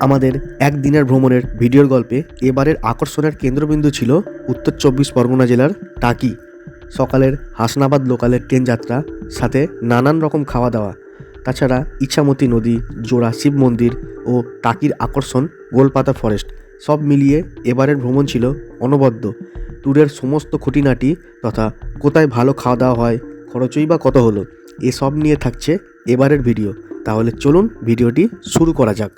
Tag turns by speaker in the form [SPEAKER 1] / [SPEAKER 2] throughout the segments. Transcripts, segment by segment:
[SPEAKER 1] আমাদের একদিনের ভ্রমণের ভিডিওর গল্পে এবারের আকর্ষণের কেন্দ্রবিন্দু ছিল উত্তর চব্বিশ পরগনা জেলার টাকি। সকালের হাসনাবাদ লোকালের ট্রেন যাত্রা, সাথে নানান রকম খাওয়া দাওয়া। তাছাড়া ইছামতি নদী, জোড়া শিব মন্দির ও টাকির আকর্ষণ, গোলপাতা ফরেস্ট, সব মিলিয়ে এবারের ভ্রমণ ছিল অনবদ্য। ট্যুরের সমস্ত খুঁটিনাটি তথা কোথায় ভালো খাওয়া দাওয়া হয়, খরচই বা কত হলো, এসব নিয়ে থাকছে এবারের ভিডিও। তাহলে চলুন ভিডিওটি শুরু করা যাক।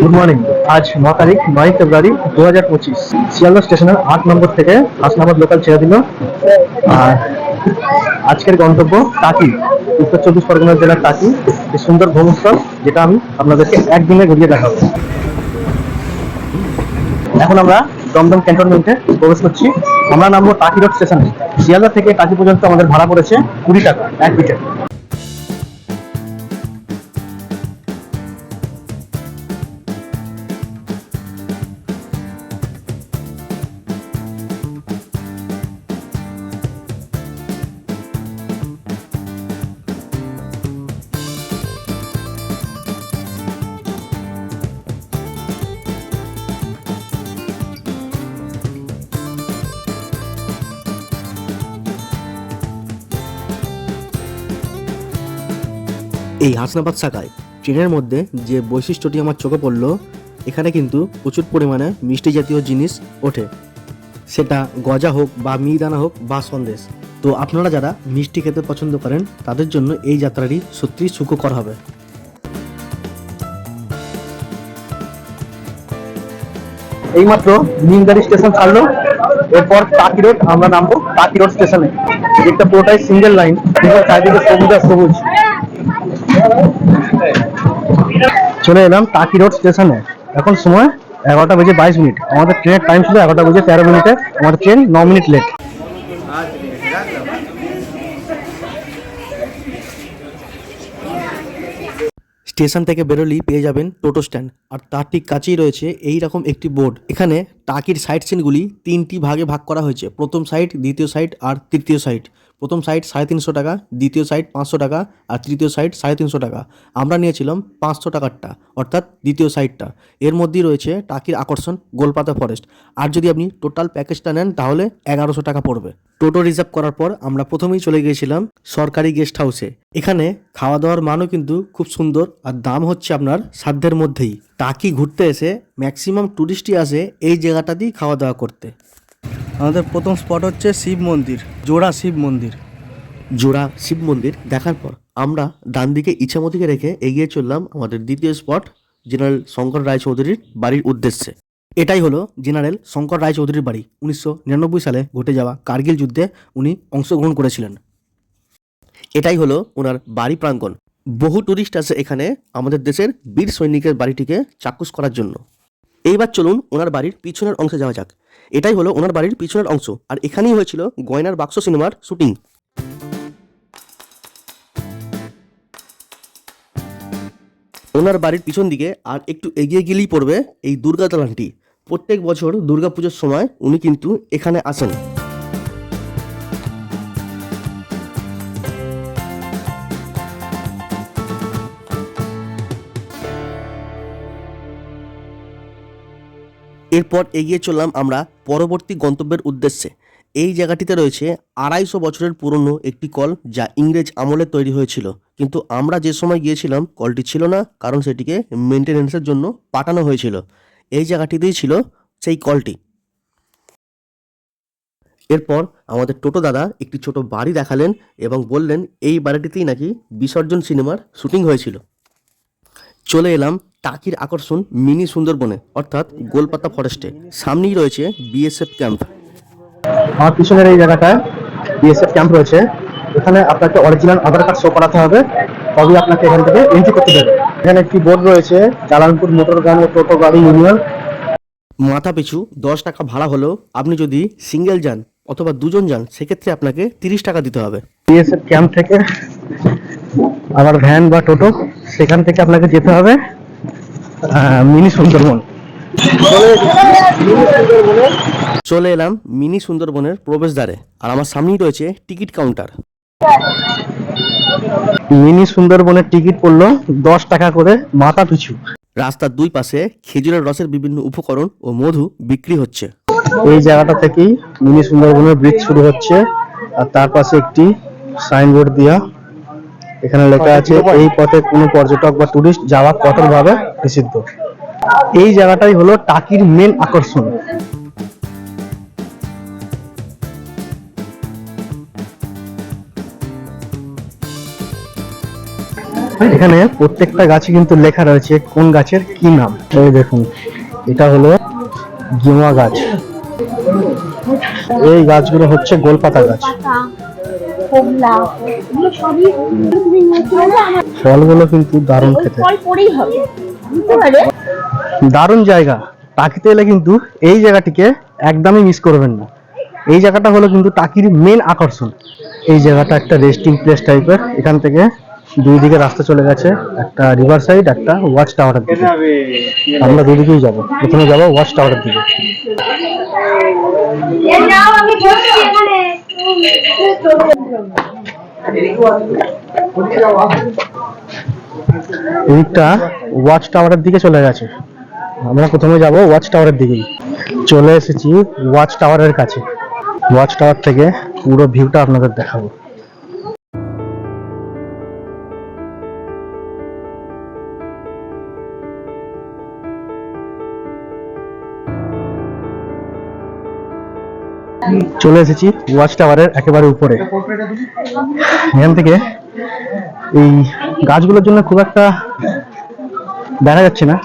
[SPEAKER 2] গুড মর্নিং আজ ন তারিখ, নয় ফেব্রুয়ারি দু হাজার পঁচিশ। শিয়ালদা স্টেশনের আট নম্বর থেকে হাসনাবাদ লোকাল ছেড়ে দিল। আর আজকের গন্তব্য টাকি, উত্তর চব্বিশ পরগনা জেলার টাকি সুন্দর ভ্রমণস্থল যেটা আমি আপনাদেরকে একদিনে ঘুরিয়ে দেখাবো। এখন আমরা দমদম ক্যান্টনমেন্টে প্রবেশ করছি। আমরা নামবো টাকি রোড স্টেশনে শিয়ালদা থেকে টাকি পর্যন্ত আমাদের ভাড়া পড়েছে কুড়ি টাকা, এক বিটে
[SPEAKER 1] এই হাসনাবাদ শাখায় ট্রেনের মধ্যে যে বৈশিষ্ট্যটি আমার চোখে পড়ল, এখানে কিন্তু প্রচুর পরিমাণে মিষ্টি জাতীয় জিনিস ওঠে। সেটা গজা হোক বা মিহিদানা হোক বা সন্দেশ। তো আপনারা যারা মিষ্টি খেতে পছন্দ করেন, তাদের জন্য এই যাত্রাটি সত্যি সুখকর হবে।
[SPEAKER 2] এইমাত্র নিমদারি স্টেশন ছাড়লো। এরপর টাকি রোড, আমরা নামবো টাকি রোড স্টেশনে। একটা পুরোটাই সিঙ্গেল লাইন চারিদিকে সবুজ আর সবুজ। চলে এলাম টাকি রোড স্টেশনে। এখন সময় এগারোটা বেজে বাইশ মিনিট। আমাদের ট্রেনের টাইম ছিল এগারোটা বেজে তেরো মিনিটে। আমাদের ট্রেন ন মিনিট লেট
[SPEAKER 1] স্টেশন থেকে বেরোলেই পেয়ে যাবেন টোটো স্ট্যান্ড। আর তার ঠিক কাছেই রয়েছে এই রকম একটি বোর্ড। এখানে টাকির সাইট সিনগুলি তিনটি ভাগে ভাগ করা হয়েছে। প্রথম সাইট দ্বিতীয় সাইট আর তৃতীয় সাইট প্রথম সাইট সাড়ে তিনশো টাকা, দ্বিতীয় সাইট পাঁচশো টাকা, আর তৃতীয় সাইট সাড়ে তিনশো টাকা। আমরা নিয়েছিলাম পাঁচশো টাকারটা অর্থাৎ দ্বিতীয় সাইটটা এর মধ্যেই রয়েছে টাকির আকর্ষণ, গোলপাতা ফরেস্ট আর যদি আপনি টোটাল প্যাকেজটা নেন, তাহলে এগারোশো টাকা পড়বে। টোটো রিজার্ভ করার পর আমরা প্রথমেই চলে গিয়েছিলাম সরকারি গেস্ট হাউসে এখানে খাওয়া দাওয়ার মানও কিন্তু খুব সুন্দর, আর দাম হচ্ছে আপনার সাধ্যের মধ্যেই। টাকি ঘুরতে এসে ম্যাক্সিমাম টুরিস্টই আসে এই জায়গাটা জায়গাটাতেই খাওয়া দাওয়া করতে।
[SPEAKER 2] আমাদের প্রথম স্পট হচ্ছে শিব মন্দির, জোড়া শিব মন্দির।
[SPEAKER 1] জোড়া শিব মন্দির দেখার পর আমরা ডান দিকে ইচ্ছামতিকে রেখে এগিয়ে চললাম আমাদের দ্বিতীয় স্পট জেনারেল শঙ্কর রায়চৌধুরীর বাড়ির উদ্দেশ্যে। এটাই হলো জেনারেল শঙ্কর রায়চৌধুরীর বাড়ি। উনিশশো নিরানব্বই সালে ঘটে যাওয়া কার্গিল যুদ্ধে উনি অংশগ্রহণ করেছিলেন। এটাই হলো ওনার বাড়ি প্রাঙ্গণ। বহু টুরিস্ট আসে এখানে আমাদের দেশের বীর সৈনিকের বাড়িটিকে চাক্ষুষ করার জন্য। এইবার চলুন ওনার বাড়ির পিছনের অংশে যাওয়া যাক। এটাই হলো ওনার বাড়ির পিছনের অংশ, আর এখানেই হয়েছিল গয়নার বাক্স সিনেমার শুটিং। ওনার বাড়ির পিছন দিকে আর একটু এগিয়ে গেলেই পড়বে এই দুর্গা দালানটি প্রত্যেক বছর দুর্গাপুজোর সময় উনি কিন্তু এখানে আসেন। এরপর এগিয়ে চললাম আমরা পরবর্তী গন্তব্যের উদ্দেশ্যে। এই জায়গাটিতে রয়েছে আড়াইশো বছরের পুরনো একটি কল যা ইংরেজ আমলে তৈরি হয়েছিল। কিন্তু আমরা যে সময় গিয়েছিলাম, কলটি ছিল না, কারণ সেটিকে মেনটেনেন্সের জন্য পাঠানো হয়েছিল। এই জায়গাটিতেই ছিল সেই কলটি। এরপর আমাদের টোটো দাদা একটি ছোট বাড়ি দেখালেন এবং বললেন, এই বাড়িটিতেই নাকি বিসর্জন সিনেমার শুটিং হয়েছিল। চলে এলাম টাকির আকর্ষণ মিনি সুন্দরবনে অর্থাৎ গোলপাতা ফরেস্টে সামনেই রয়েছে বিএসএফ ক্যাম্প
[SPEAKER 2] আমার পিছনের এই জায়গাটায় বিএসএফ ক্যাম্প রয়েছে। এখানে আপনাকে অরিজিনাল আধার কার্ড শো করাতে হবে। তবেই আপনাকে এখান থেকে এন্ট্রি করতে দেবে এখানে একটি বোর্ড রয়েছে জালানপুর মোটর গান ও টোটো গাড়ি ইউনিয়ন
[SPEAKER 1] মাথা পিছু দশ টাকা ভাড়া হলেও আপনি যদি সিঙ্গেল যান অথবা দুজন যান সেক্ষেত্রে আপনাকে তিরিশ টাকা দিতে হবে।
[SPEAKER 2] বিএসএফ ক্যাম্প থেকে আবার ভ্যান বা টোটো সেখান থেকে আপনাকে যেতে হবে। মিনি সুন্দরবন।
[SPEAKER 1] চলে এলাম মিনি সুন্দরবনের প্রবেশদ্বারে আর আমার সামনেই রয়েছে টিকিট কাউন্টার।
[SPEAKER 2] মিনি সুন্দরবনের টিকিট পড়ল দশ টাকা করে মাথা পিছু।
[SPEAKER 1] রাস্তার দুই পাশে খেজুরের রসের বিভিন্ন উপকরণ ও মধু বিক্রি হচ্ছে।
[SPEAKER 2] এই জায়গাটা থেকেই মিনি সুন্দরবনের ব্রিজ শুরু হচ্ছে আর তার পাশে একটি সাইনবোর্ড দেওয়া এখানে লেখা আছে এই পথে কোনো পর্যটক বা টুরিস্ট যাওয়া কঠোরভাবে নিষিদ্ধ। এই জায়গাটাই হলো টাকির মেন আকর্ষণ। এখানে প্রত্যেকটা গাছে কিন্তু লেখা রয়েছে কোন গাছের কি নাম? এই দেখুন এটা হলো গেওয়া গাছ। এই গাছগুলো হচ্ছে গোলপাতা গাছ।
[SPEAKER 3] কমলা এগুলো সবই তুমি নিতে হলে আমার
[SPEAKER 2] ফলগুলো কিন্তু দারুণ খেতে।
[SPEAKER 3] ফল পরেই হবে বুঝতে পারে
[SPEAKER 2] দারুণ জায়গা। টাকিতে এলে কিন্তু এই জায়গাটিকে একদমই মিস করবেন না। এই জায়গাটা হলো কিন্তু টাকির মেন আকর্ষণ। এই জায়গাটা একটা রেস্টিং প্লেস টাইপের এখান থেকে দুই দিকে রাস্তা চলে গেছে একটা রিভার সাইড একটা ওয়াচ টাওয়ারের দিকে। আমরা দুই দিকেই যাব। প্রথমে যাব ওয়াচ টাওয়ারের দিকে। এদিকটা ওয়াচ টাওয়ারের দিকে চলে গেছে। আমরা প্রথমে যাব ওয়াচ টাওয়ারের দিকেই চলে এসেছি ওয়াচ টাওয়ারের কাছে। ওয়াচ টাওয়ার থেকে পুরো ভিউটা আপনাদের দেখাবো। চলে এসেছি ওয়াচ টাওয়ারের একেবারে উপরে। এখান থেকে এই গাছগুলোর জন্য খুব একটা দেখা যাচ্ছে না।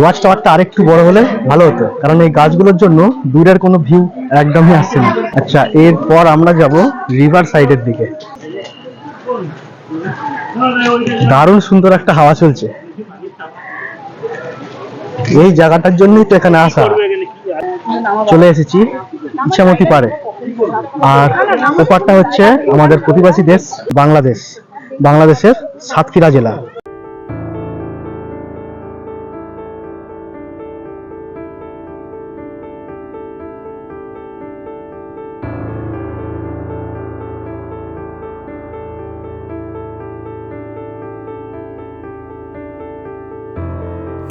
[SPEAKER 2] ওয়াচ টাওয়ারটা আরেকটু বড় হলে ভালো হতো, কারণ এই গাছগুলোর জন্য দূরের কোনো ভিউ একদমই আসছে না আচ্ছা এরপর আমরা যাব রিভার সাইডের দিকে। দারুণ সুন্দর একটা হাওয়া চলছে। এই জায়গাটার জন্যই তো এখানে আসা। চলে এসেছি ইচ্ছামতি পারে। আর ওপারটা হচ্ছে আমাদের প্রতিবাসী দেশ, বাংলাদেশ। বাংলাদেশের সাতক্ষীরা জেলা।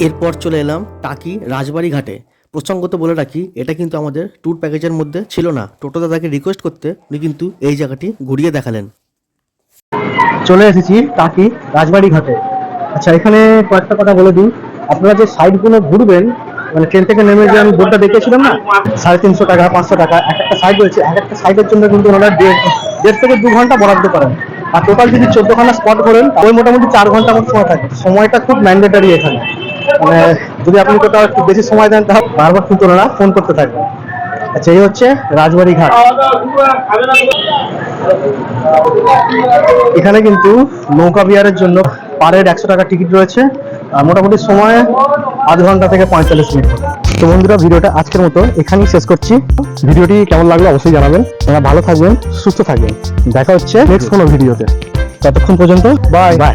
[SPEAKER 1] এরপর চলে এলাম টাকি রাজবাড়ি ঘাটে প্রসঙ্গত বলে রাখি, এটা কিন্তু আমাদের ট্যুর প্যাকেজের মধ্যে ছিল না। টোটো দাদাকে রিকোয়েস্ট করতে উনি কিন্তু এই জায়গাটি ঘুরিয়ে দেখালেন।
[SPEAKER 2] চলে এসেছি টাকি রাজবাড়ি ঘাটে আচ্ছা এখানে কয়েকটা কথা বলে দিই। আপনারা যে সাইডগুলো ঘুরবেন মানে ট্রেন থেকে নেমে যে আমি বোর্ডটা দেখেছিলাম না, সাড়ে তিনশো টাকা, পাঁচশো টাকা, এক একটা সাইড রয়েছে, এক একটা সাইডের জন্য কিন্তু ওনারা দেড় দেড় থেকে দু ঘণ্টা বরাদ্দ করেন। আর টোটাল যদি চোদ্দখানা স্পট করেন ওই মোটামুটি চার ঘণ্টা মতো সময় থাকে। সময়টা খুব ম্যান্ডেটারি এখানে। মানে যদি আপনি কোথাও একটু বেশি সময় দেন, তাহলে বারবার কিন্তু ওনারা ফোন করতে থাকবেন। আচ্ছা এই হচ্ছে রাজবাড়ি ঘাট। এখানে কিন্তু নৌকা বিহারের জন্য পারের একশো টাকা টিকিট রয়েছে। মোটামুটি সময় আধ ঘণ্টা থেকে পঁয়তাল্লিশ মিনিট। তো বন্ধুরা, ভিডিওটা আজকের মতো এখানেই শেষ করছি। ভিডিওটি কেমন লাগল অবশ্যই জানাবেন। আপনারা ভালো থাকবেন, সুস্থ থাকবেন। দেখা হচ্ছে নেক্সট কোনো ভিডিওতে। ততক্ষণ পর্যন্ত বাই বাই